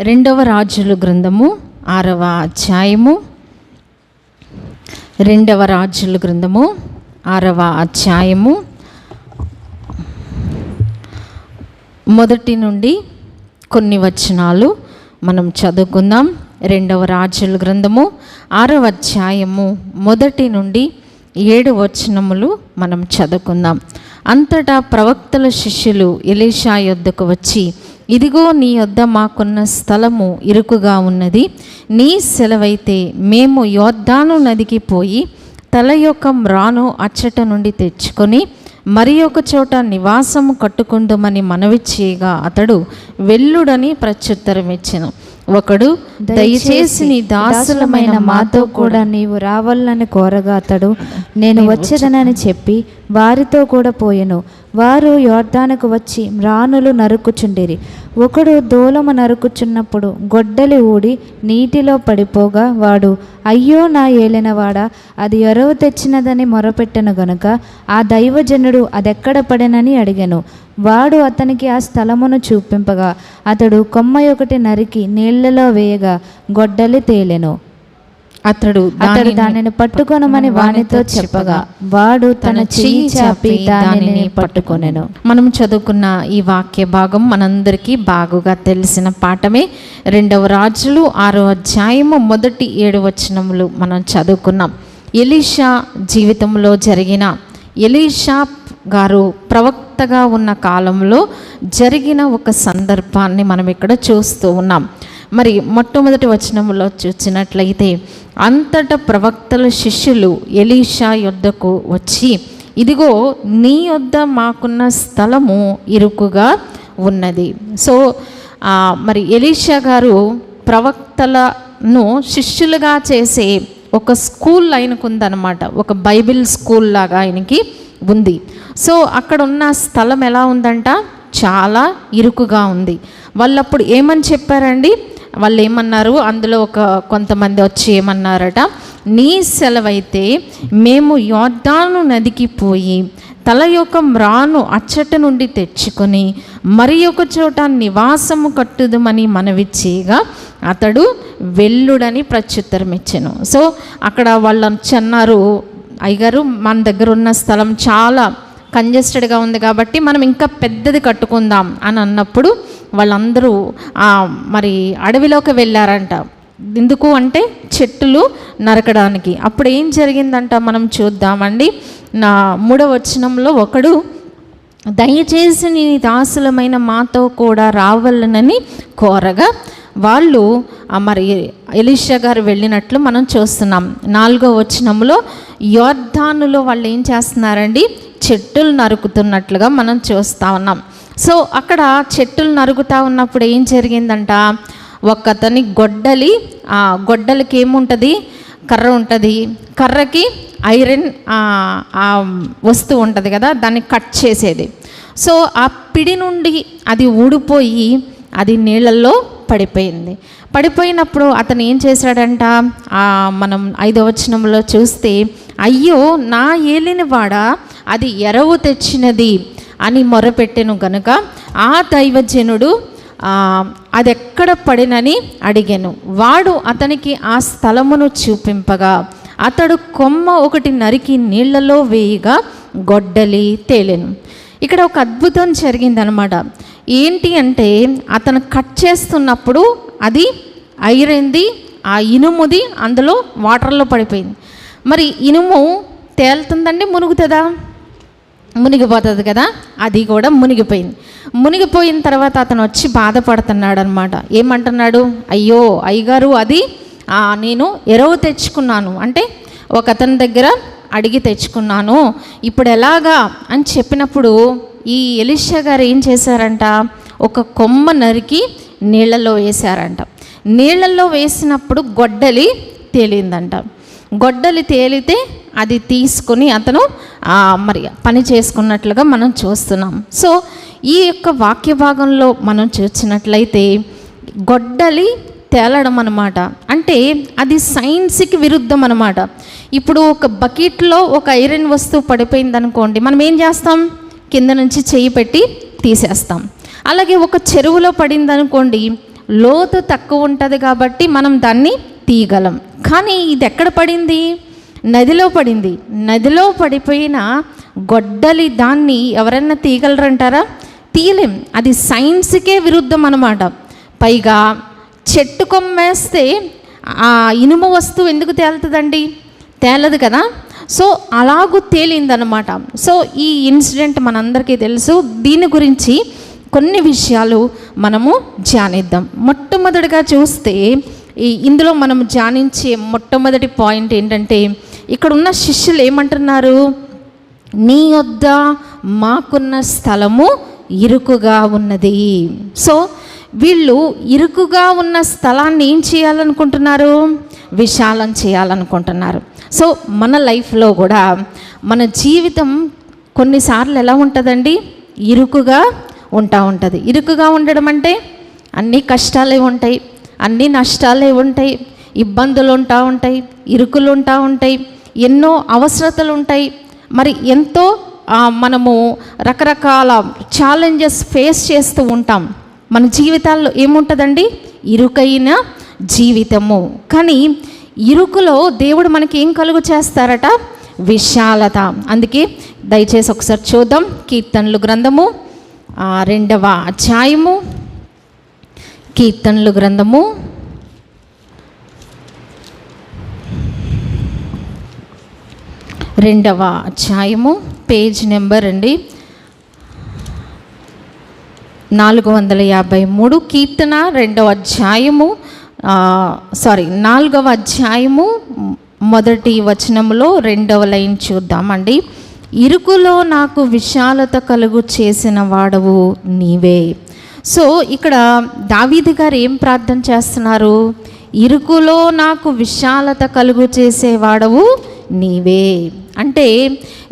రెండవ రాజుల గ్రంథము ఆరవ అధ్యాయము రెండవ రాజుల గ్రంథము ఆరవ అధ్యాయము. మొదటి నుండి కొన్ని వచనాలు మనం చదువుకుందాం. రెండవ రాజుల గ్రంథము ఆరవ అధ్యాయము మొదటి నుండి ఏడు వచనములు మనం చదువుకుందాం. అంతటా ప్రవక్తల శిష్యులు ఎలీషా యొద్దకు వచ్చి ఇదిగో నీ వద్ద మాకున్న స్థలము ఇరుకుగా ఉన్నది. నీ సెలవైతే మేము యోద్ధాను నదికి పోయి తల యొక్క రాను అచ్చట నుండి తెచ్చుకొని మరి ఒక చోట నివాసము కట్టుకుందామని మనవి చేయగా అతడు వెల్లుడని ప్రత్యుత్తరం ఇచ్చెను ఒకడు దయచేసి నీ దాసులమైన మాతో కూడా నీవు రావాలని కోరగా అతడు నేను వచ్చేదనని చెప్పి వారితో కూడా పోయెను. వారు యోర్దానుకు వచ్చి మ్రానులు నరుకుచుండిరి. ఒకడు దూలము నరుకుచున్నప్పుడు గొడ్డలి ఊడి నీటిలో పడిపోగా వాడు అయ్యో నా ఏలినవాడా అది ఎరవు తెచ్చినదని మొరపెట్టెను గనుక ఆ దైవజనుడు అదెక్కడ పడెనని అడిగాను. వాడు అతనికి ఆ స్థలమును చూపింపగా అతడు కొమ్మ ఒకటి నరికి నీళ్ళలో వేయగా గొడ్డలి తేలెను. అతడు అతడు దానిని పట్టుకొనమని వానితో చెప్పగా వాడు తన చెయ్యి చాపి దానిని పట్టుకొనెను. మనం చదువుకున్న ఈ వాక్య భాగం మనందరికీ బాగుగా తెలిసిన పాఠమే. రెండవ రాజులు ఆరో అధ్యాయము మొదటి ఏడు వచనములు మనం చదువుకున్నాం. ఎలీషా జీవితంలో జరిగిన ఎలీషా గారు ప్రవక్తగా ఉన్న కాలంలో జరిగిన ఒక సందర్భాన్ని మనం ఇక్కడ చూస్తూ ఉన్నాం. మరి మొట్టమొదటి వచనంలో చూసినట్లయితే అంతట ప్రవక్తల శిష్యులు ఎలీషా యొద్దకు వచ్చి ఇదిగో నీ యొద్ద మాకున్న స్థలము ఇరుకుగా ఉన్నది. సో మరి ఎలీషా గారు ప్రవక్తలను శిష్యులుగా చేసే ఒక స్కూల్ ఆయనకు ఉందన్నమాట. ఒక బైబిల్ స్కూల్ లాగా ఆయనకి ఉంది. సో అక్కడ ఉన్న స్థలం ఎలా ఉందంట? చాలా ఇరుకుగా ఉంది. వాళ్ళు అప్పుడు ఏమని చెప్పారండి? వాళ్ళు ఏమన్నారు అందులో ఒక కొంతమంది వచ్చి ఏమన్నారట? నీ సెలవైతే మేము యోర్ధాను నదికి పోయి తల యొక్క మ్రాను అచ్చట నుండి తెచ్చుకొని మరి ఒక చోట నివాసము కట్టుదమని మనవి చేయగా అతడు వెల్లుడని ప్రత్యుత్తరం ఇచ్చాను. సో అక్కడ వాళ్ళు చెన్నారు అయ్యగారు మన దగ్గర ఉన్న స్థలం చాలా కంజెస్టెడ్గా ఉంది కాబట్టి మనం ఇంకా పెద్దది కట్టుకుందాం అని అన్నప్పుడు వాళ్ళందరూ మరి అడవిలోకి వెళ్ళారంట. ఎందుకు అంటే చెట్టులు నరకడానికి. అప్పుడు ఏం జరిగిందంట మనం చూద్దామండి. నా మూడవ వచనంలో ఒకడు దయచేసి నీ దాసులమైన మాతో కూడా రావాలనని కోరగా వాళ్ళు మరి ఎలీషా గారు వెళ్ళినట్లు మనం చూస్తున్నాం. నాలుగో వచనంలో యోర్ధానులో వాళ్ళు ఏం చేస్తున్నారండి? చెట్టులు నరుకుతున్నట్లుగా మనం చూస్తూ ఉన్నాం. సో అక్కడ చెట్టులు నరుగుతూ ఉన్నప్పుడు ఏం జరిగిందంట? ఒకతని గొడ్డలి ఆ గొడ్డలికి ఏముంటుంది? కర్ర ఉంటుంది. కర్రకి ఐరన్ ఆ, వస్తువు ఉంటుంది కదా దాన్ని కట్ చేసేది. సో ఆ పిడి నుండి అది ఊడిపోయి అది నీళ్ళల్లో పడిపోయింది. పడిపోయినప్పుడు అతను ఏం చేశాడంట? మనం ఐదో వచనంలో చూస్తే అయ్యో నా ఏలినవాడ? అది ఎరవు తెచ్చినది. అని మొరపెట్టెను గనుక ఆ దైవజనుడు అది ఎక్కడ పడినని అడిగాను. వాడు అతనికి ఆ స్థలమును చూపింపగా అతడు కొమ్మ ఒకటి నరికి నీళ్ళలో వేయగా గొడ్డలి తేలెను. ఇక్కడ ఒక అద్భుతం జరిగిందనమాట. ఏంటి అంటే అతను కట్ చేస్తున్నప్పుడు అది ఐరైంది ఆ ఇనుముది అందులో వాటర్లో పడిపోయింది. మరి ఇనుము తేలుతుందండి మునుగుతుందా? మునిగిపోతుంది కదా? అది కూడా మునిగిపోయింది. మునిగిపోయిన తర్వాత అతను వచ్చి బాధపడుతున్నాడు అనమాట ఏమంటున్నాడు? అయ్యో అయ్యగారు అది నేను ఎరవు తెచ్చుకున్నాను. అంటే ఒక అతని దగ్గర అడిగి తెచ్చుకున్నాను. ఇప్పుడు ఎలాగా? అని చెప్పినప్పుడు ఈ ఎలిషా గారు ఏం చేశారంట? ఒక కొమ్మ నరికి నీళ్ళలో వేశారంట. నీళ్ళల్లో వేసినప్పుడు గొడ్డలి తేలిందంట. గొడ్డలి తేలితే అది తీసుకొని అతను మరి పని చేసుకున్నట్లుగా మనం చూస్తున్నాం. సో ఈ యొక్క వాక్య భాగంలో మనం చూసినట్లయితే గొడ్డలి తేలడం అనమాట అంటే అది సైన్స్కి విరుద్ధం అనమాట ఇప్పుడు ఒక బకెట్లో ఒక ఐరన్ వస్తువు పడిపోయింది అనుకోండి మనం ఏం చేస్తాం? కింద నుంచి చేయి పెట్టి తీసేస్తాం. అలాగే ఒక చెరువులో పడింది అనుకోండి లోతు తక్కువ ఉంటుంది కాబట్టి మనం దాన్ని తీయగలం. కానీ ఇది ఎక్కడ పడింది? నదిలో పడింది. నదిలో పడిపోయిన గొడ్డలి దాన్ని ఎవరైనా తీయగలరంటారా? తీయలేం. అది సైన్స్కే విరుద్ధం అనమాట పైగా చెట్టు కొమ్మేస్తే ఆ ఇనుము వస్తువు ఎందుకు తేలుతుందండి? తేలదు కదా? సో అలాగూ తేలిందనమాట సో ఈ ఇన్సిడెంట్ మనందరికీ తెలుసు. దీని గురించి కొన్ని విషయాలు మనము ధ్యానిద్దాం మొట్టమొదటిగా చూస్తే ఈ ఇందులో మనం ధ్యానించే మొట్టమొదటి పాయింట్ ఏంటంటే ఇక్కడ ఉన్న శిష్యులు ఏమంటున్నారు? నీ యొద్ద మాకున్న స్థలము ఇరుకుగా ఉన్నది. సో వీళ్ళు ఇరుకుగా ఉన్న స్థలాన్ని ఏం చేయాలనుకుంటున్నారు? విశాలం చేయాలనుకుంటున్నారు. సో మన లైఫ్లో కూడా మన జీవితం కొన్నిసార్లు ఎలా ఉంటుందండి? ఇరుకుగా ఉంటా ఉంటుంది. ఇరుకుగా ఉండడం అంటే అన్ని కష్టాలే ఉంటాయి. అన్ని నష్టాలే ఉంటాయి ఇబ్బందులు ఉంటా ఉంటాయి ఇరుకులు ఉంటా ఉంటాయి ఎన్నో అవసరతలు ఉంటాయి మరి ఎంతో మనము రకరకాల ఛాలెంజెస్ ఫేస్ చేస్తూ ఉంటాం. మన జీవితాల్లో ఏముంటుందండి? ఇరుకైన జీవితము. కానీ ఇరుకులో దేవుడు మనకి ఏం కలుగు చేస్తారట? విశాలత. అందుకే దయచేసి ఒకసారి చూద్దాం కీర్తనలు గ్రంథము రెండవ అధ్యాయము. కీర్తనలు గ్రంథము. రెండవ అధ్యాయము పేజ్ నెంబర్ అండి. నాలుగు వందల యాభై మూడు కీర్తన రెండవ అధ్యాయము సారీ నాలుగవ అధ్యాయము మొదటి వచనంలో రెండవ లైన్ చూద్దామండి. ఇరుకులో నాకు విశాలత కలుగు చేసిన వాడవు నీవే. సో ఇక్కడ దావీది గారు ఏం ప్రార్థన చేస్తున్నారు? ఇరుకులో నాకు విశాలత కలుగు చేసేవాడవు నీవే. అంటే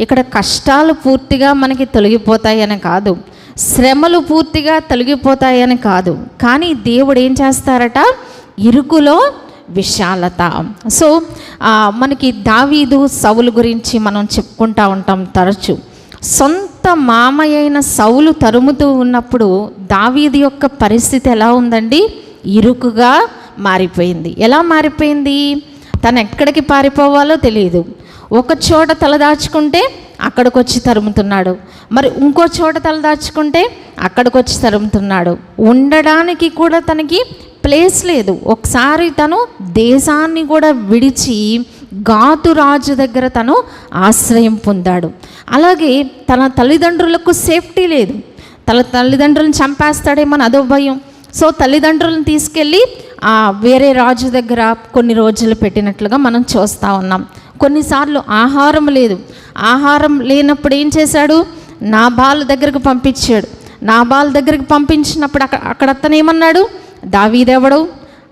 ఇక్కడ కష్టాలు పూర్తిగా మనకి తొలగిపోతాయని కాదు శ్రమలు పూర్తిగా తొలగిపోతాయని కాదు. కానీ దేవుడు ఏం చేస్తారట? ఇరుకులో విశాలత. సో మనకి దావీదు సవులు గురించి మనం చెప్పుకుంటా ఉంటాం తరచు. సొంత మామయ్య అయిన సౌలు తరుముతూ ఉన్నప్పుడు దావీది యొక్క పరిస్థితి ఎలా ఉందండి? ఇరుకుగా మారిపోయింది. ఎలా మారిపోయింది? తను ఎక్కడికి పారిపోవాలో తెలియదు ఒక చోట తలదాచుకుంటే అక్కడికి వచ్చి తరుముతున్నాడు. మరి ఇంకో చోట తలదాచుకుంటే అక్కడికి వచ్చి తరుముతున్నాడు. ఉండడానికి కూడా తనకి ప్లేస్ లేదు. ఒకసారి తను దేశాన్ని కూడా విడిచి గాతు రాజు దగ్గర తను ఆశ్రయం పొందాడు. అలాగే తన తల్లిదండ్రులకు సేఫ్టీ లేదు. తన తల్లిదండ్రులను చంపేస్తాడేమో అదో భయం. సో తల్లిదండ్రులను తీసుకెళ్ళి ఆ వేరే రాజు దగ్గర కొన్ని రోజులు పెట్టినట్లుగా మనం చూస్తూ ఉన్నాం. కొన్నిసార్లు ఆహారం లేదు. ఆహారం లేనప్పుడు ఏం చేశాడు? నాబాల్ దగ్గరకు పంపించాడు. నాబాల్ దగ్గరకు పంపించినప్పుడు అక్కడ అక్కడ అతను ఏమన్నాడు? దావీదెవడు?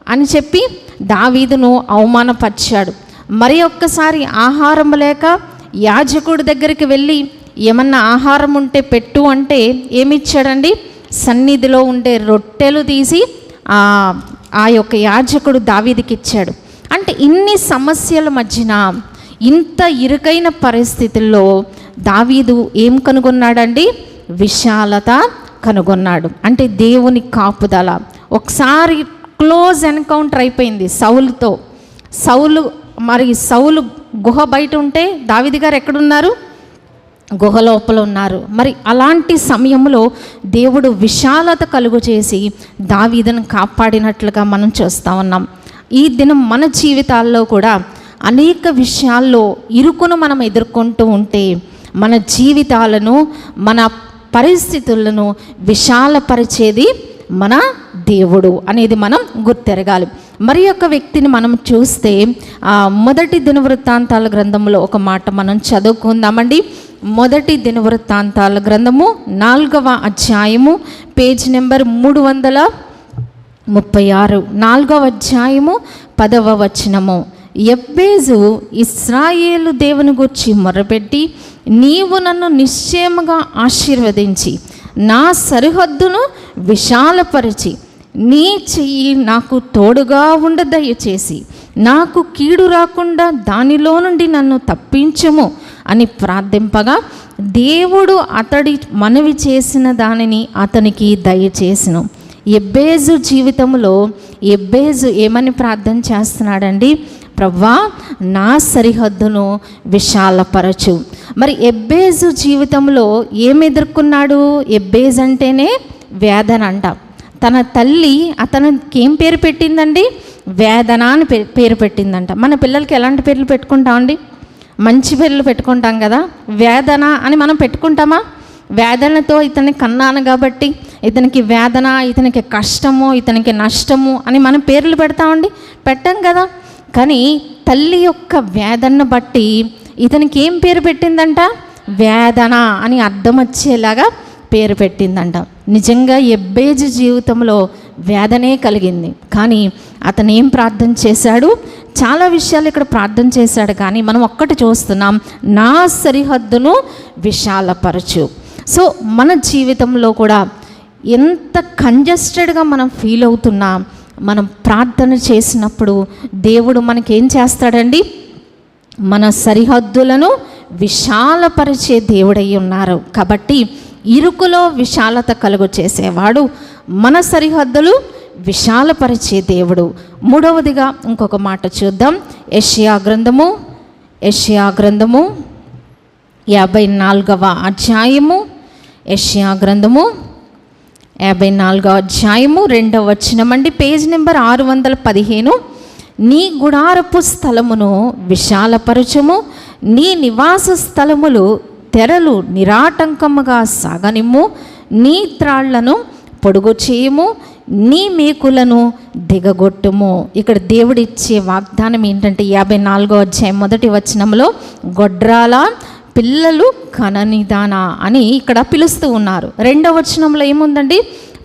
అని చెప్పి దావీదును అవమానపరిచాడు. మరి ఒక్కసారి ఆహారం లేక యాజకుడి దగ్గరికి వెళ్ళి ఏమన్నా ఆహారం ఉంటే పెట్టు అంటే ఏమిచ్చాడండి? సన్నిధిలో ఉండే రొట్టెలు తీసి ఆ ఆ యొక్క యాజకుడు దావీదికి ఇచ్చాడు. అంటే ఇన్ని సమస్యల మధ్యన ఇంత ఇరుకైన పరిస్థితుల్లో దావీదు ఏం కనుగొన్నాడండి? విశాలత కనుగొన్నాడు. అంటే దేవుని కాపుదల. ఒకసారి క్లోజ్ ఎన్కౌంటర్ అయిపోయింది సౌలుతో. సౌలు మరి సౌలు గుహ బయట ఉంటే దావిది గారు ఎక్కడున్నారు? గుహ లోపల ఉన్నారు. మరి అలాంటి సమయంలో దేవుడు విశాలత కలుగు చేసి దావీదను కాపాడినట్లుగా మనం చూస్తూ ఉన్నాం. ఈ దినం మన జీవితాల్లో కూడా అనేక విషయాల్లో ఇరుకును మనం ఎదుర్కొంటూ ఉంటే మన జీవితాలను మన పరిస్థితులను విశాలపరిచేది మన దేవుడు అనేది మనం గుర్తెరగాలి. మరి యొక్క వ్యక్తిని మనం చూస్తే మొదటి దినవృత్తాంతాల గ్రంథంలో ఒక మాట మనం చదువుకుందామండి. మొదటి దినవృత్తాంతాల గ్రంథము నాలుగవ అధ్యాయము పేజ్ నెంబర్ మూడు వందల ముప్పై ఆరు. నాలుగవ అధ్యాయము పదవ వచనము. ఎబ్బేజు ఇస్రాయేలు దేవుని గురించి మొరపెట్టి నీవు నన్ను నిశ్చయముగా ఆశీర్వదించి నా సరిహద్దును విశాలపరిచి నీ చెయ్యి నాకు తోడుగా ఉండ దయచేసి నాకు కీడు రాకుండా దానిలో నుండి నన్ను తప్పించము అని ప్రార్థింపగా దేవుడు అతడి మనవి చేసిన దానిని అతనికి దయచేసిన. ఎబ్బేజు జీవితంలో ఎబ్బేజు ఏమని ప్రార్థన చేస్తున్నాడండి? ప్రవ్వా నా సరిహద్దును విశాలపరచు. మరి ఎబ్బేజు జీవితంలో ఏమి ఎదుర్కొన్నాడు ఎబ్బేజ్ అంటేనే వేదన అంట. తన తల్లి అతనికి ఏం పేరు పెట్టిందండి? వేదన అని పే- పేరు పెట్టిందంట. మన పిల్లలకి ఎలాంటి పేర్లు పెట్టుకుంటామండి మంచి పేర్లు పెట్టుకుంటాం కదా. వేదన అని మనం పెట్టుకుంటామా? వేదనతో ఇతన్ని కన్నాను కాబట్టి ఇతనికి వేదన ఇతనికి కష్టము ఇతనికి నష్టము అని మనం పేర్లు పెడతామండి? పెట్టాం కదా. కానీ తల్లి యొక్క వేదనను బట్టి ఇతనికి ఏం పేరు పెట్టిందంట? వేదన అని అర్థం వచ్చేలాగా పేరు పెట్టిందంట. నిజంగా ఎబ్బేజు జీవితంలో వేదనే కలిగింది. కానీ అతను ఏం ప్రార్థన చేశాడు? చాలా విషయాలు ఇక్కడ ప్రార్థన చేశాడు కానీ మనం ఒక్కటి చూస్తున్నాం నా సరిహద్దును విశాలపరచు. సో మన జీవితంలో కూడా ఎంత కంజెస్టెడ్గా మనం ఫీల్ అవుతున్నా మనం ప్రార్థన చేసినప్పుడు దేవుడు మనకేం చేస్తాడండి? మన సరిహద్దులను విశాలపరిచే దేవుడై ఉన్నారు. కాబట్టి ఇరుకులో విశాలత కలుగు చేసేవాడు మన సరిహద్దులు విశాలపరిచే దేవుడు. మూడవదిగా ఇంకొక మాట చూద్దాం. యషియా గ్రంథము యషియా గ్రంథము యాభై నాలుగవ అధ్యాయము యషియా గ్రంథము యాభై నాలుగవ అధ్యాయము రెండవ వచనమండి. పేజ్ నెంబర్ ఆరు వందల పదిహేను. నీ గుడారపు స్థలమును విశాలపరచము నీ నివాస స్థలములు తెరలు నిరాటంకముగా సాగనిమ్ము నీ త్రాళ్ళను పొడుగు చేయము నీ మేకులను దిగగొట్టుము. ఇక్కడ దేవుడిచ్చే వాగ్దానం ఏంటంటే యాభై నాలుగో అధ్యాయం మొదటి వచనంలో గొడ్రాల పిల్లలు కననిదాన అని ఇక్కడ పిలుస్తూ ఉన్నారు. రెండవ వచనంలో ఏముందండి?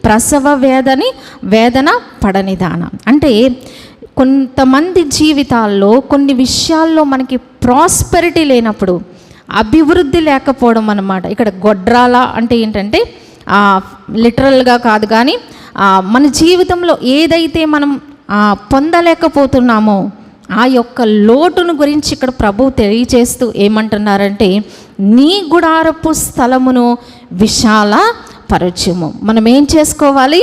ప్రసవ వేదని వేదన పడనిదాన. అంటే కొంతమంది జీవితాల్లో కొన్ని విషయాల్లో మనకి ప్రాస్పెరిటీ లేనప్పుడు అభివృద్ధి లేకపోవడం అనమాట ఇక్కడ గొడ్రాల అంటే ఏంటంటే లిటరల్గా కాదు కానీ మన జీవితంలో ఏదైతే మనం పొందలేకపోతున్నామో ఆ యొక్క లోటును గురించి ఇక్కడ ప్రభు తెలియచేస్తూ ఏమంటున్నారంటే నీ గుడారపు స్థలమును విశాల పరచుము మనం ఏం చేసుకోవాలి?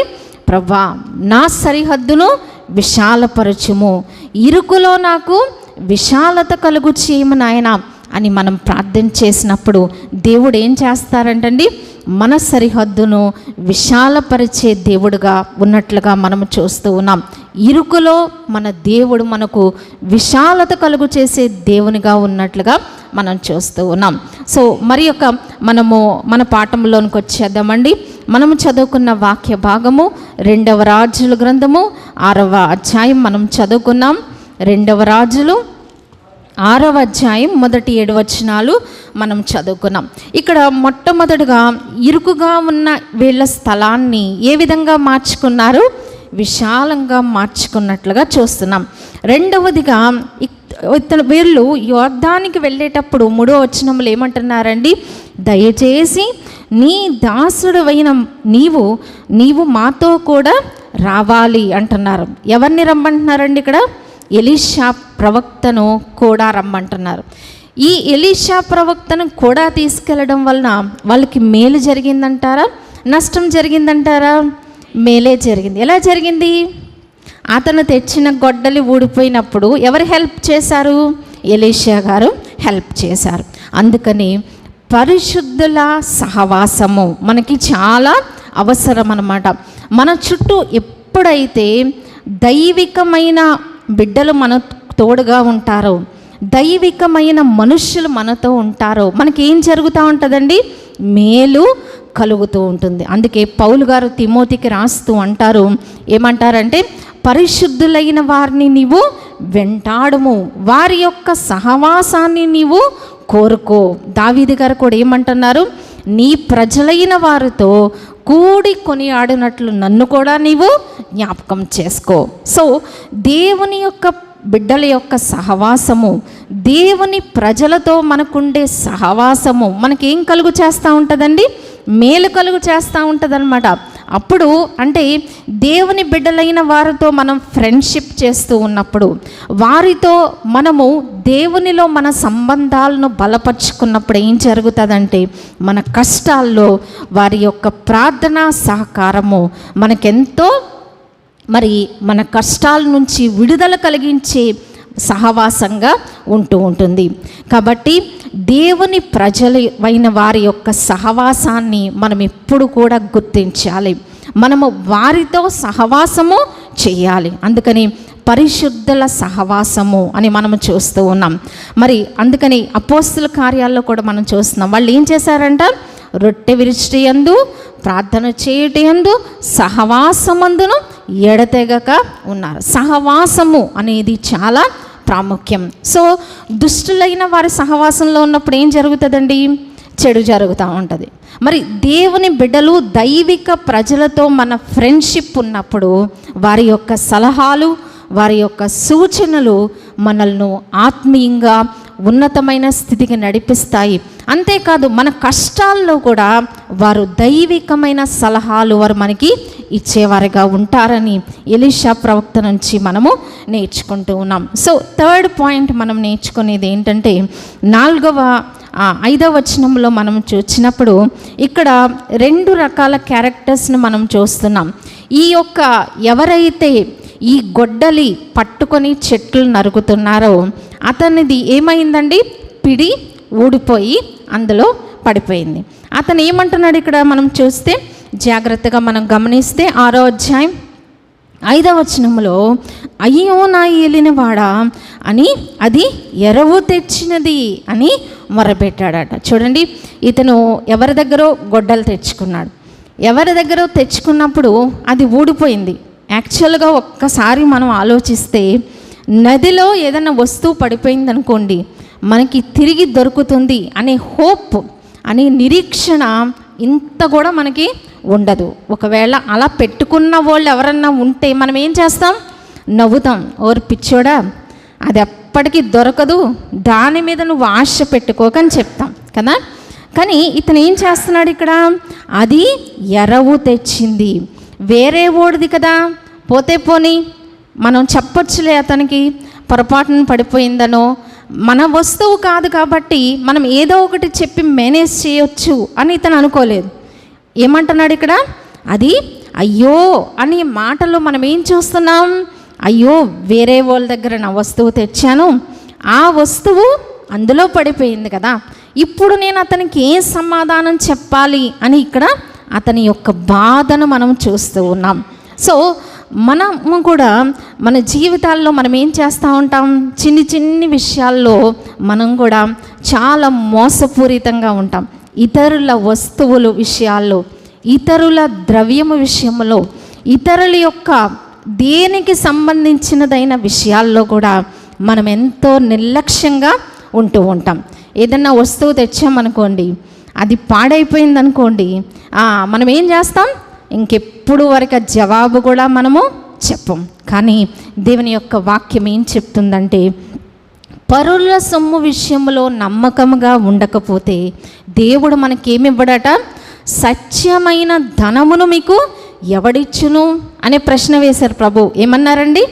ప్రభా నా సరిహద్దును విశాలపరచుము. ఇరుకులో నాకు విశాలత కలుగు చేయము నాయన అని మనం ప్రార్థన చేసినప్పుడు దేవుడు ఏం చేస్తారంటండి? మన సరిహద్దును విశాలపరిచే దేవుడుగా ఉన్నట్లుగా మనం చూస్తూ ఉన్నాం. ఇరుకులో మన దేవుడు మనకు విశాలత కలుగు చేసే దేవునిగా ఉన్నట్లుగా మనం చూస్తూ ఉన్నాం. సో మరి యొక్క మనము మన పాఠంలోనికి వచ్చేద్దామండి. మనము చదువుకున్న వాక్య భాగము రెండవ రాజుల గ్రంథము ఆరవ అధ్యాయం మనం చదువుకున్నాం. రెండవ రాజులు ఆరవ అధ్యాయం మొదటి ఏడు వచనాలు మనం చదువుకున్నాం. ఇక్కడ మొట్టమొదటిగా ఇరుకుగా ఉన్న వీళ్ళ స్థలాన్ని ఏ విధంగా మార్చుకున్నారు? విశాలంగా మార్చుకున్నట్లుగా చూస్తున్నాం. రెండవదిగా ఇతను వీళ్ళు యోర్ధానికి వెళ్ళేటప్పుడు మూడో వచనములు ఏమంటున్నారండి? దయచేసి నీ దాసుడవైన నీవు నీవు మాతో కూడా రావాలి అంటున్నారు. ఎవరిని రమ్మంటున్నారండి ఇక్కడ? ఎలీషా ప్రవక్తను కూడా రమ్మంటున్నారు. ఈ ఎలీషా ప్రవక్తను కూడా తీసుకెళ్ళడం వలన వాళ్ళకి మేలు జరిగిందంటారా? నష్టం జరిగిందంటారా? మేలే జరిగింది. ఎలా జరిగింది? అతను తెచ్చిన గొడ్డలి ఊడిపోయినప్పుడు ఎవరు హెల్ప్ చేశారు? ఎలీషా గారు హెల్ప్ చేశారు. అందుకని పరిశుద్ధుల సహవాసము మనకి చాలా అవసరం అన్నమాట మన చుట్టూ ఎప్పుడైతే దైవికమైన బిడ్డలు మన తోడుగా ఉంటారో. దైవికమైన మనుష్యులు మనతో ఉంటారో. మనకి ఏం జరుగుతూ ఉంటుందండి? మేలు కలుగుతూ ఉంటుంది. అందుకే పౌలు గారు తిమోతికి రాస్తూ అంటారు. ఏమంటారంటే పరిశుద్ధులైన వారిని నీవు వెంటాడము. వారి యొక్క సహవాసాన్ని నీవు కోరుకో. దావీది గారు కూడా ఏమంటున్నారు? నీ ప్రజలైన వారితో కూడి కొని ఆడినట్లు నన్ను కూడా నీవు జ్ఞాపకం చేసుకో. సో దేవుని యొక్క బిడ్డల యొక్క సహవాసము దేవుని ప్రజలతో మనకుండే సహవాసము మనకేం కలుగు చేస్తూ ఉంటుందండి? మేలు కలుగు చేస్తూ ఉంటుందన్నమాట. అప్పుడు అంటే దేవుని బిడ్డలైన వారితో మనం ఫ్రెండ్షిప్ చేస్తూ ఉన్నప్పుడు వారితో మనము దేవునిలో మన సంబంధాలను బలపరుచుకున్నప్పుడు ఏం జరుగుతుందంటే మన కష్టాల్లో వారి యొక్క ప్రార్థన సహకారము మనకెంతో మరి మన కష్టాల నుంచి విడుదల కలిగించే సహవాసంగా ఉంటూ ఉంటుంది. కాబట్టి దేవుని ప్రజలైన వారి యొక్క సహవాసాన్ని మనం ఎప్పుడు కూడా గుర్తించాలి. మనము వారితో సహవాసము చేయాలి. అందుకని పరిశుద్ధుల సహవాసము అని మనము చూస్తూ ఉన్నాం. మరి అందుకని అపోస్తుల కార్యాల్లో కూడా మనం చూస్తున్నాం. వాళ్ళు ఏం చేశారంట? రొట్టె విరిచి యందు ప్రార్థన చేయుట యందు సహవాసమందును ఎడతెగక ఉన్నారు. సహవాసము అనేది చాలా ప్రాముఖ్యం. సో దుష్టులైన వారి సహవాసంలో ఉన్నప్పుడు ఏం జరుగుతుందండి? చెడు జరుగుతూ ఉంటుంది. మరి దేవుని బిడ్డలు దైవిక ప్రజలతో మన ఫ్రెండ్షిప్ ఉన్నప్పుడు వారి యొక్క సలహాలు వారి యొక్క సూచనలు మనల్ని ఆత్మీయంగా ఉన్నతమైన స్థితికి నడిపిస్తాయి. అంతేకాదు మన కష్టాల్లో కూడా వారు దైవికమైన సలహాలు వారు మనకి ఇచ్చేవారిగా ఉంటారని ఎలిషా ప్రవక్త నుంచి మనము నేర్చుకుంటూ ఉన్నాం. సో థర్డ్ పాయింట్ మనం నేర్చుకునేది ఏంటంటే నాలుగవ ఐదవ వచనంలో మనం చూసినప్పుడు ఇక్కడ రెండు రకాల క్యారెక్టర్స్ని మనం చూస్తున్నాం. ఈ యొక్క ఎవరైతే ఈ గొడ్డలి పట్టుకొని చెట్లు నరుకుతున్నారో అతనిది ఏమైందండి? పిడి ఊడిపోయి అందులో పడిపోయింది. అతను ఏమంటున్నాడు ఇక్కడ మనం చూస్తే జాగ్రత్తగా మనం గమనిస్తే ఆరో అధ్యాయం ఐదవ వచనంలో అయ్యో నా ఏలినవాడా అని అది ఎరవు తెచ్చినది అని మొరపెట్టాడట. చూడండి ఇతను ఎవరి దగ్గరో గొడ్డలు తెచ్చుకున్నాడు. ఎవరి దగ్గర తెచ్చుకున్నప్పుడు అది ఊడిపోయింది. యాక్చువల్గా ఒక్కసారి మనం ఆలోచిస్తే నదిలో ఏదైనా వస్తువు పడిపోయింది అనుకోండి మనకి తిరిగి దొరుకుతుంది అనే హోప్ అనే నిరీక్షణ ఇంత కూడా మనకి ఉండదు. ఒకవేళ అలా పెట్టుకున్న వాళ్ళు ఎవరన్నా ఉంటే మనం ఏం చేస్తాం? నవ్వుతాం. ఓరు పిచ్చోడా అది ఎప్పటికీ దొరకదు దాని మీద నువ్వు ఆశ పెట్టుకోకని చెప్తాం కదా? కానీ ఇతను ఏం చేస్తున్నాడు ఇక్కడ? అది ఎరవు తెచ్చింది. వేరే ఓడిది కదా. పోతే పోని మనం చెప్పొచ్చులే అతనికి పొరపాటున పడిపోయిందనో మన వస్తువు కాదు కాబట్టి మనం ఏదో ఒకటి చెప్పి మేనేజ్ చేయొచ్చు అని ఇతను అనుకోలేదు. ఏమంటున్నాడు ఇక్కడ? అది అయ్యో అనే మాటలో మనం ఏం చూస్తున్నాం? అయ్యో వేరే వాళ్ళ దగ్గర నా వస్తువు తెచ్చాను. ఆ వస్తువు అందులో పడిపోయింది కదా. ఇప్పుడు నేను అతనికి ఏం సమాధానం చెప్పాలి అని ఇక్కడ అతని యొక్క బాధను మనం చూస్తూ ఉన్నాం. సో మనము కూడా మన జీవితాల్లో మనం ఏం చేస్తూ ఉంటాం? చిన్ని చిన్ని విషయాల్లో మనం కూడా చాలా మోసపూరితంగా ఉంటాం. ఇతరుల వస్తువులు విషయాల్లో ఇతరుల ద్రవ్యము విషయంలో ఇతరుల యొక్క దేనికి సంబంధించినదైన విషయాల్లో కూడా మనం ఎంతో నిర్లక్ష్యంగా ఉంటూ ఉంటాం. ఏదన్నా వస్తువు తెచ్చామనుకోండి అది పాడైపోయిందనుకోండి మనం ఏం చేస్తాం? ఇంకెప్పుడు వరకు జవాబు కూడా మనము చెప్పం. కానీ దేవుని యొక్క వాక్యం ఏం చెప్తుందంటే పరుల సొమ్ము విషయంలో నమ్మకముగా ఉండకపోతే దేవుడు మనకేమివ్వడట? సత్యమైన ధనమును మీకు ఎవడిచ్చును? అనే ప్రశ్న వేశారు ప్రభు. ఏమన్నారండి?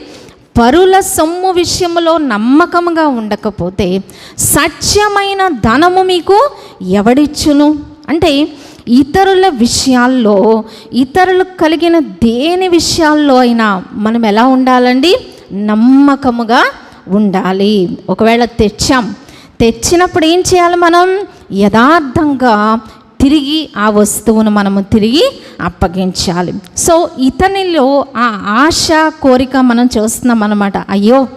పరుల సొమ్ము విషయంలో నమ్మకముగా ఉండకపోతే సత్యమైన ధనము మీకు ఎవడిచ్చును? అంటే ఇతరుల విషయాల్లో ఇతరులకు కలిగిన దేని విషయాల్లో అయినా మనం ఎలా ఉండాలండి? నమ్మకముగా ఉండాలి. ఒకవేళ తెచ్చాం తెచ్చినప్పుడు ఏం చేయాలి మనం? యథార్థంగా తిరిగి ఆ వస్తువును మనము తిరిగి అప్పగించాలి. సో ఇతనిలో ఆ ఆశ కోరిక మనం చూస్తున్నాం అనమాట అయ్యో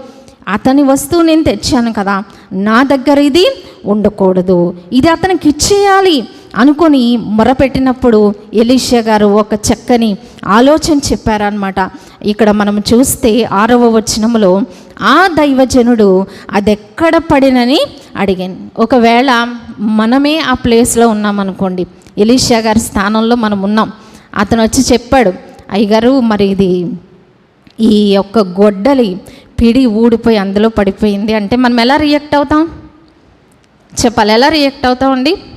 అతని వస్తువు నేను తెచ్చాను కదా నా దగ్గర ఇది ఉండకూడదు. ఇది అతనికి ఇచ్చేయాలి. అనుకొని మొరపెట్టినప్పుడు ఎలీషియా గారు ఒక చక్కని ఆలోచన చెప్పారనమాట ఇక్కడ మనం చూస్తే ఆరవ వచనంలో ఆ దైవజనుడు అదెక్కడ పడినని అడిగాను. ఒకవేళ మనమే ఆ ప్లేస్లో ఉన్నామనుకోండి ఎలీషియా గారి స్థానంలో మనం ఉన్నాం. అతను వచ్చి చెప్పాడు అయ్యగారు మరి ఇది ఈ యొక్క గొడ్డలి పిడి ఊడిపోయి అందులో పడిపోయింది. అంటే మనం ఎలా రియాక్ట్ అవుతాం? చెప్పాలి? ఎలా రియాక్ట్ అవుతామండి? అండి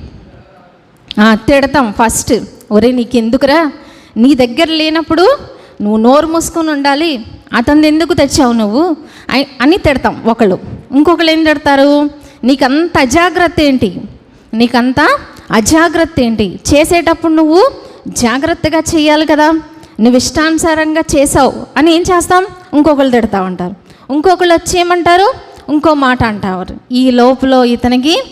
తిడతాం. ఫస్ట్ ఒరే నీకు ఎందుకురా నీ దగ్గర లేనప్పుడు నువ్వు నోరు మూసుకొని ఉండాలి. అతని ఎందుకు తెచ్చావు నువ్వు? అని తిడతాం ఒకళ్ళు. ఇంకొకరు ఏం తిడతారు? నీకంత అజాగ్రత్త ఏంటి? నీకంత అజాగ్రత్త ఏంటి? చేసేటప్పుడు నువ్వు జాగ్రత్తగా చేయాలి కదా. నువ్వు ఇష్టానుసారంగా చేసావు. అని ఏం చేస్తాం? ఇంకొకరు తిడతా ఉంటారు. ఇంకొకళ్ళు వచ్చి ఏమంటారు? ఇంకో మాట అంటారు. ఈ లోపల ఇతనికి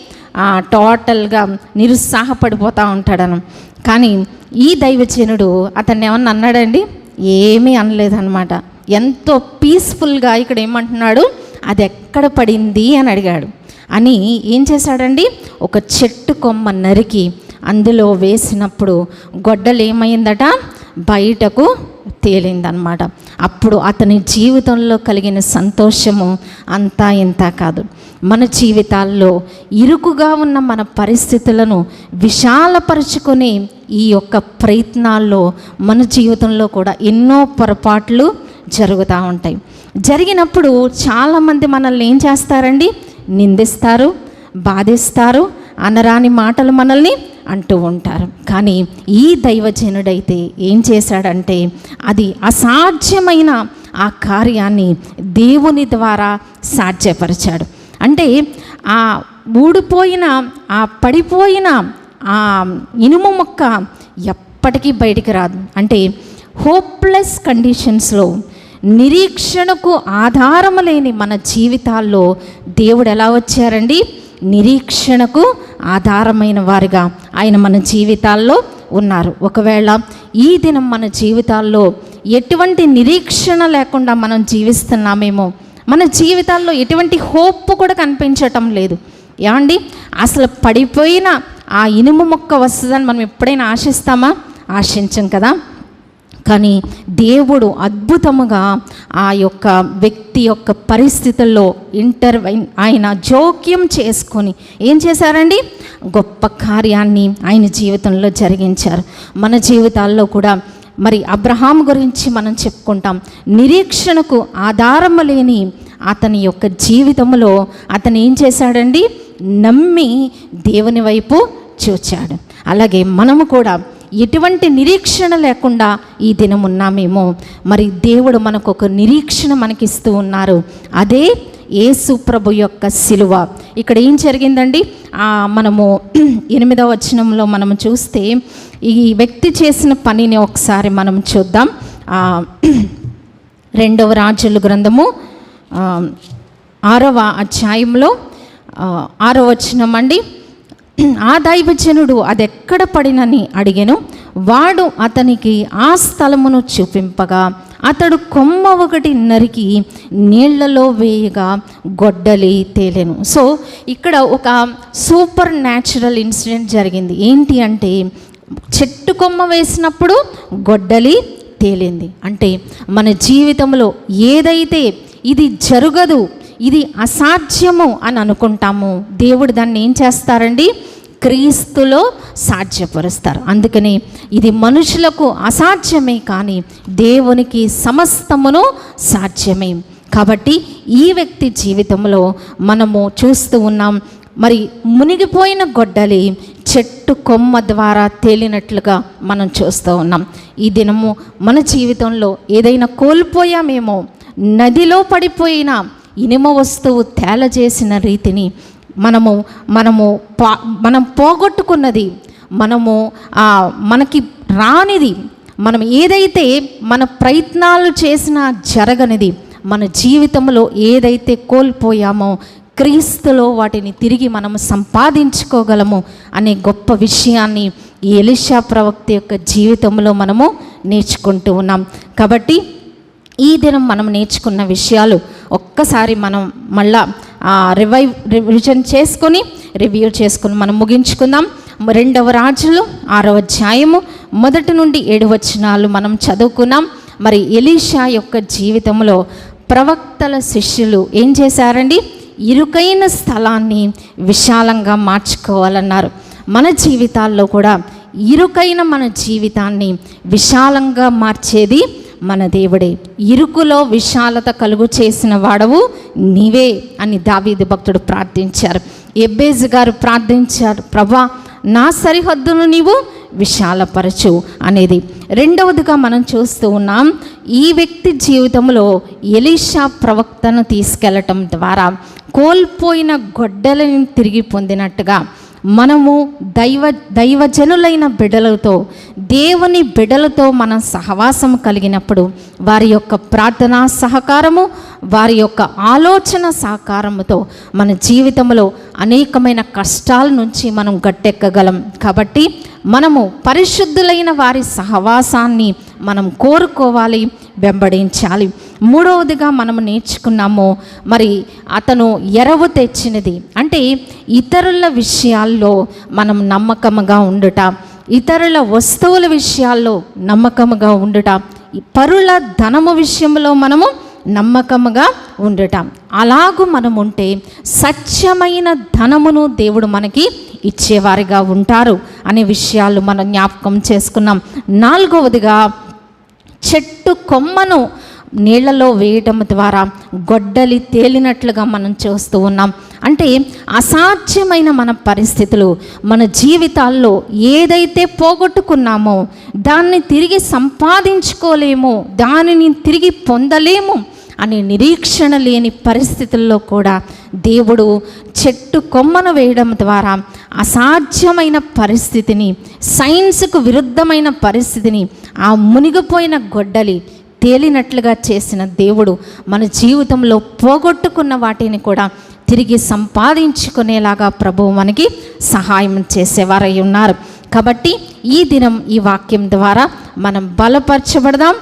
టోటల్గా నిరుత్సాహపడిపోతూ ఉంటాడను. కానీ ఈ దైవజనుడు అతన్ని ఏమన్నా అన్నాడండి? ఏమీ అనలేదన్నమాట. ఎంతో పీస్ఫుల్గా ఇక్కడ ఏమంటున్నాడు? అది ఎక్కడ పడింది అని అడిగాడు. అని ఏం చేశాడండి? ఒక చెట్టు కొమ్మ నరికి అందులో వేసినప్పుడు గొడ్డలు ఏమైందట బయటకు తేలిందనమాట. అప్పుడు అతని జీవితంలో కలిగిన సంతోషము అంతా ఇంత కాదు. మన జీవితాల్లో ఇరుకుగా ఉన్న మన పరిస్థితులను విశాలపరుచుకొని ఈ యొక్క ప్రయత్నాల్లో మన జీవితంలో కూడా ఎన్నో పొరపాట్లు జరుగుతూ ఉంటాయి. జరిగినప్పుడు చాలామంది మనల్ని ఏం చేస్తారండి? నిందిస్తారు బాధిస్తారు అనరాని మాటలు మనల్ని అంటూ ఉంటారు. కానీ ఈ దైవజనుడైతే ఏం చేశాడంటే అది అసాధ్యమైన ఆ కార్యాన్ని దేవుని ద్వారా సాధ్యపరిచాడు. అంటే ఆ ఊడిపోయిన ఆ పడిపోయిన ఆ ఇనుము మొక్క ఎప్పటికీ బయటికి రాదు. అంటే హోప్లెస్ కండిషన్స్లో నిరీక్షణకు ఆధారము లేని మన జీవితాల్లో దేవుడు ఎలా వచ్చారండి? నిరీక్షణకు ఆధారమైన వారిగా ఆయన మన జీవితాల్లో ఉన్నారు. ఒకవేళ ఈ దినం మన జీవితాల్లో ఎటువంటి నిరీక్షణ లేకుండా మనం జీవిస్తున్నామేమో మన జీవితాల్లో ఎటువంటి హోప్ కూడా కనిపించటం లేదు. ఏమండి? అసలు పడిపోయిన ఆ ఇనుము మొక్క వస్తుందని మనం ఎప్పుడైనా ఆశిస్తామా? ఆశించం కదా. కానీ దేవుడు అద్భుతముగా ఆ యొక్క వ్యక్తి యొక్క పరిస్థితుల్లో ఇంటర్వైన్ ఆయన జోక్యం చేసుకొని ఏం చేశారండి? గొప్ప కార్యాన్ని ఆయన జీవితంలో జరిగించారు. మన జీవితాల్లో కూడా మరి అబ్రహాం గురించి మనం చెప్పుకుంటాం. నిరీక్షణకు ఆధారము లేని అతని యొక్క జీవితంలో అతను ఏం చేశాడండి? నమ్మి దేవుని వైపు చూచాడు. అలాగే మనము కూడా ఎటువంటి నిరీక్షణ లేకుండా ఈ దినం ఉన్నామేమో. మరి దేవుడు మనకు ఒక నిరీక్షణ మనకిస్తూ ఉన్నారు. అదే యేసు ప్రభు యొక్క సిలువ. ఇక్కడ ఏం జరిగిందండి? మనము ఎనిమిదవ వచనంలో మనం చూస్తే ఈ వ్యక్తి చేసిన పనిని ఒకసారి మనం చూద్దాం. రెండవ రాజుల గ్రంథము ఆరవ అధ్యాయంలో ఆరవ వచనం అండి ఆ దైవజనుడు అది ఎక్కడ పడినని అడిగాను. వాడు అతనికి ఆ స్థలమును చూపింపగా అతడు కొమ్మ ఒకటి నరికి నీళ్ళలో వేయగా గొడ్డలి తేలేను. సో ఇక్కడ ఒక సూపర్ న్యాచురల్ ఇన్సిడెంట్ జరిగింది. ఏంటి అంటే చెట్టు కొమ్మ వేసినప్పుడు గొడ్డలి తేలింది. అంటే మన జీవితంలో ఏదైతే ఇది జరగదు ఇది అసాధ్యము అని అనుకుంటాము. దేవుడు దాన్ని ఏం చేస్తారండి? క్రీస్తులో సాధ్యపరుస్తారు. అందుకని ఇది మనుషులకు అసాధ్యమే కానీ దేవునికి సమస్తమును సాధ్యమే. కాబట్టి ఈ వ్యక్తి జీవితంలో మనము చూస్తూ ఉన్నాం మరి మునిగిపోయిన గొడ్డలి చెట్టు కొమ్మ ద్వారా తేలినట్లుగా మనం చూస్తూ ఉన్నాం. ఈ దినము మన జీవితంలో ఏదైనా కోల్పోయామేమో నదిలో పడిపోయిన ఇనుమ వస్తువు తేలజేసిన రీతిని మనము మనము పా మనం పోగొట్టుకున్నది మనము మనకి రానిది మనం ఏదైతే మన ప్రయత్నాలు చేసినా జరగనిది మన జీవితంలో ఏదైతే కోల్పోయామో క్రీస్తులో వాటిని తిరిగి మనం సంపాదించుకోగలము అనే గొప్ప విషయాన్ని ఈ ఎలిషా ప్రవక్త యొక్క జీవితంలో మనము నేర్చుకుంటూ ఉన్నాం. కాబట్టి ఈ దినం మనం నేర్చుకున్న విషయాలు ఒక్కసారి మనం మళ్ళా రివైవ్ రివిజన్ చేసుకొని రివ్యూ చేసుకొని మనం ముగించుకుందాం. రెండవ రాజులు ఆరవ అధ్యాయము మొదటి నుండి ఏడు వచనాలు మనం చదువుకున్నాం. మరి ఎలీషా యొక్క జీవితంలో ప్రవక్తల శిష్యులు ఏం చేశారండి? ఇరుకైన స్థలాన్ని విశాలంగా మార్చుకోవాలన్నారు. మన జీవితాల్లో కూడా ఇరుకైన మన జీవితాన్ని విశాలంగా మార్చేది మన దేవుడే ఇరుకులో విశాలత కలుగు చేసిన వాడవు నీవే అని దావీది భక్తుడు ప్రార్థించారు. ఎబ్బేజు గారు ప్రార్థించారు ప్రభా నా సరిహద్దును నీవు విశాలపరచు అనేది రెండవదిగా మనం చూస్తూ ఉన్నాం. ఈ వ్యక్తి జీవితంలో ఎలీషా ప్రవక్తను తీసుకెళ్ళటం ద్వారా కోల్పోయిన గొడ్డలని తిరిగి పొందినట్టుగా మనము దైవ దైవజనులైన బిడలతో దేవుని బిడలతో మనం సహవాసం కలిగినప్పుడు వారి యొక్క ప్రార్థనా సహకారము వారి యొక్క ఆలోచన సహకారముతో మన జీవితంలో అనేకమైన కష్టాల నుంచి మనం గట్టెక్కగలం. కాబట్టి మనము పరిశుద్ధులైన వారి సహవాసాన్ని మనం కోరుకోవాలి వెంబడించాలి. మూడవదిగా మనము నేర్చుకున్నాము మరి అతను ఎరవు తెచ్చినది. అంటే ఇతరుల విషయాల్లో మనం నమ్మకముగా ఉండుట ఇతరుల వస్తువుల విషయాల్లో నమ్మకముగా ఉండుట పరుల ధనము విషయంలో మనము నమ్మకముగా ఉండటం. అలాగూ మనం ఉంటే సత్యమైన ధనమును దేవుడు మనకి ఇచ్చేవారిగా ఉంటారు అనే విషయాలు మనం జ్ఞాపకం చేసుకున్నాం. నాలుగవదిగా చెట్టు కొమ్మను నీళ్ళలో వేయటం ద్వారా గొడ్డలి తేలినట్లుగా మనం చూస్తూ ఉన్నాం. అంటే అసాధ్యమైన మన పరిస్థితులు మన జీవితాల్లో ఏదైతే పోగొట్టుకున్నామో దాన్ని తిరిగి సంపాదించుకోలేము దానిని తిరిగి పొందలేము అనే నిరీక్షణ లేని పరిస్థితుల్లో కూడా దేవుడు చెట్టు కొమ్మను వేయడం ద్వారా అసాధ్యమైన పరిస్థితిని సైన్స్కు విరుద్ధమైన పరిస్థితిని ఆ మునిగిపోయిన గొడ్డలి తేలినట్లుగా చేసిన దేవుడు మన జీవితంలో పోగొట్టుకున్న వాటిని కూడా తిరిగి సంపాదించుకునేలాగా ప్రభువు మనకి సహాయం చేసేవారై ఉన్నారు. కాబట్టి ఈ దినం ఈ వాక్యం ద్వారా మనం బలపరచబడదాం.